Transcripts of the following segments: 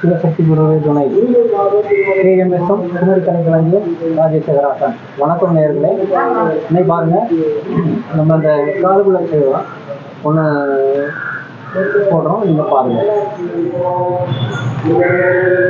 சிவசக்தி குருவே துணை. கேஎம்எஸ்எம் குமரி கலைக்கலைஞர் ராஜேசகராசன். வணக்கம் நேர்களே இன்னைக்கு பாருங்க நம்ம அந்த காலகுல செய்வோம் ஒன்று போடுறோம் நீங்க பாருங்க. நிரந்தரம்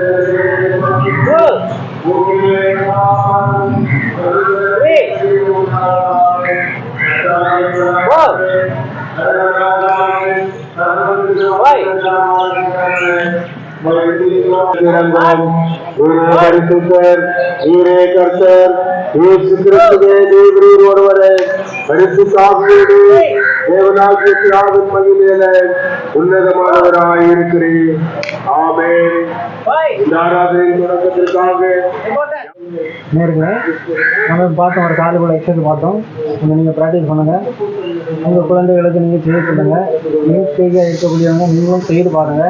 பரிசுத்தர் நீரே கர்த்தர் இயேசு கிறிஸ்துவே தேவரீர் ஒருவரே பரிசுத்தாகுவது தேவனாகிய தியாகம் மகிமையில உன்னதமானவராய் இருக்கிறேன் ஆமென் இந்த ஆராதனையின் தொடக்கத்திற்காக நேர்களே நம்ம பார்த்தோம். ஒரு காலுக்குள்ள எக்ஸசைஸ் பார்த்தோம் நீங்கள் ப்ராக்டிஸ் பண்ணுங்க. உங்கள் குழந்தைகளுக்கு நீங்கள் செய்ய சொல்லுங்க நீங்க இருக்கக்கூடியவங்க நீங்களும் செய்து பாருங்க.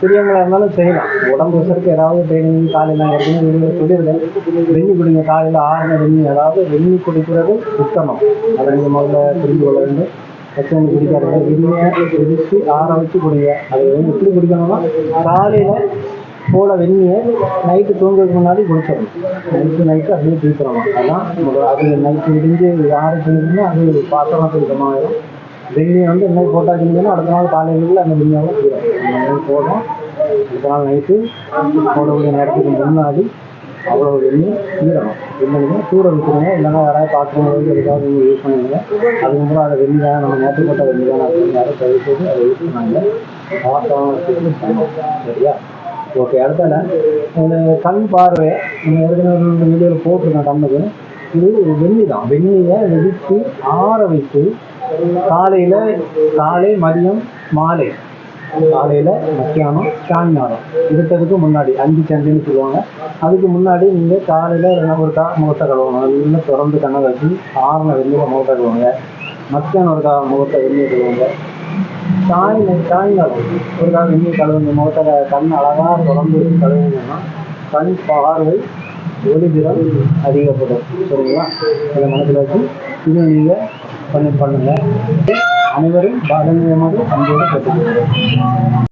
பெரியவங்களா இருந்தாலும் செய்யலாம். உடம்பு விசருக்கு ஏதாவது ட்ரைனிங் காலையில் ஏற்கனவே வெளியில் சொல்லியிருக்கேன் வெந்நி குடிங்க. காலையில் ஆறுன வெந்நி அதாவது வெந்நி குடிக்கிறது உத்தமம். அதை நீங்கள் முதல்ல புரிந்து கொள்ள வேண்டும். பச்சை குடிக்காதீங்க. வெந்நியை வெடித்து ஆற வச்சு குடிங்க. அது வந்து எப்படி குடிக்கணும்னா காலையில் போல வெந்நியை நைட்டு தூங்குறதுக்கு முன்னாடி குடிச்சிடணும் நைட்டு நைட்டு அப்படியே தூக்கிறோம் அதான் அது நைட்டு விடிஞ்சு யாரு தூங்குதுன்னா அது பாத்திரம் சுத்தமாகிடும் வெந்நியை வந்து இன்னைக்கு போட்டாச்சுங்கன்னா அடுத்த நாள் காலையில் அந்த வெந்நியாவும் தீரும் அந்த போடும் அடுத்த நாள் நைட்டு போடக்கூடிய நேரத்துக்கு முன்னாடி அவ்வளோ வெந்நி தீரணும் இல்லைன்னா சூட விட்டுருங்க. இல்லைன்னா யாராவது பாத்திரம் எதுக்காவது நீங்கள் யூஸ் பண்ணுவீங்க அதுக்கப்புறம் அதை வெந்நி தான் நம்ம நேற்று போட்ட வெந்நி தான் அப்படின்னு யாரும் தவிர்த்து அதை யூஸ் பண்ணாங்க பாத்திரம் சரியா? ஓகே அடுத்தால இந்த கண் பார்வை நம்ம ஏற்கனவே ஒரு வீடியோவில் போட்டிருக்கேன் கண்ணுக்கு இது ஒரு வெண்ணி தான். வெண்ணியை வெடித்து ஆற வைத்து காலையில் காலை மதியம் மாலை. காலையில் மத்தியானம் சாயங்காலம். இருக்கிறதுக்கு முன்னாடி அஞ்சு சந்தின்னு சொல்லுவாங்க. அதுக்கு முன்னாடி நீங்கள் காலையில் ஒரு கா முகத்தை கழுவணும். நல்லா திறந்து கண்ணை வச்சு ஆறின வெண்ணியில் முகத்தை கழுவாங்க. மத்தியானம் ஒரு கா முகத்தை வெண்ணியை கழுவாங்க. சாயங்காலம் சாயங்காலம் ஒரு கால் வெந்நீர் கழுவுங்க முகத்தை கண் அழகாக தொடர்ந்து கழுவுங்கன்னா கண் பார்வை ஒளிதிறம் அதிகப்படும். சரிங்களா? இதை மனசில் வச்சு இது நீங்கள் பண்ணி பண்ணுங்கள் அனைவரும் பாதங்கமாக அன்போடு கேட்டுக்கொள்கிறேன்